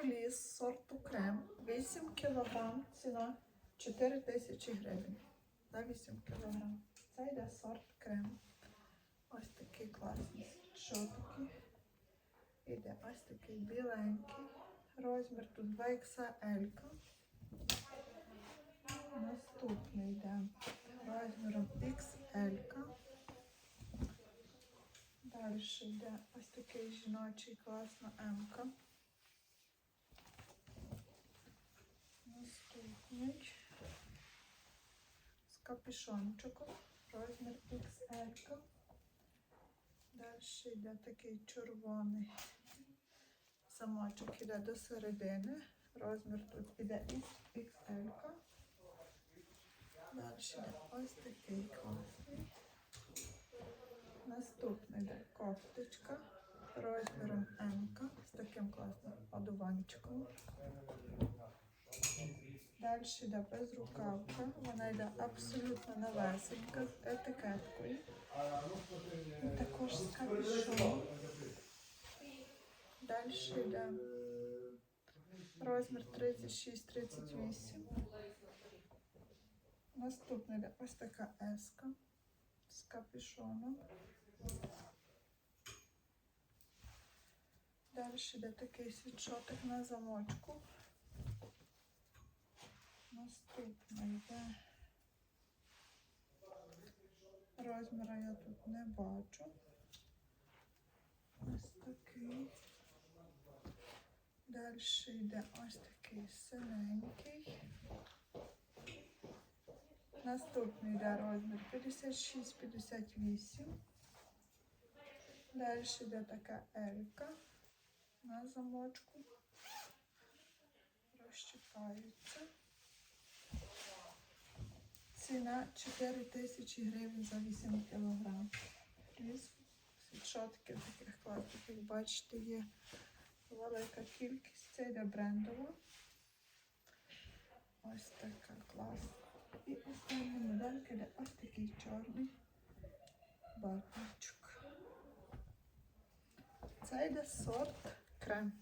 фліс сорту крем. 8 кг, ціна 4 тисячі гривень. За 8 кг. Це йде сорт крем. Ось такі класні світшотики. Іде ось такий біленький. Розмір тут 2XL. Наступний йде розміром XL. Далі йде ось такий жіночий класна М. Наступний з капюшончиком, розмір XL. Далі йде такий червоний замочок, іде до середини. Розмір тут іде XL. Далі йде ось такий класний. Наступний йде кофточка розміром М з таким класним одуванчиком. Далі йде безрукавка. Вона йде абсолютно новесенька з етикеткою. І також з капюшоном. Далі йде розмір 36-38. Наступна йде ось така еска з капюшоном. Далі йде такий світшотик на замочку. Наступна йде. Розміра я тут не бачу. Ось такий. Далі йде ось такий синенький. Наступний йде розмір 56-58. Далі йде така елька на замочку. Розчіпається. Ціна 4 тисячі гривень за 8 кг. Плюс світшотки таких класних, як бачите, є велика кількість. Це йде брендова. Ось така класна. І остання моделька йде ось такий чорний батончик. Це йде сорт крем.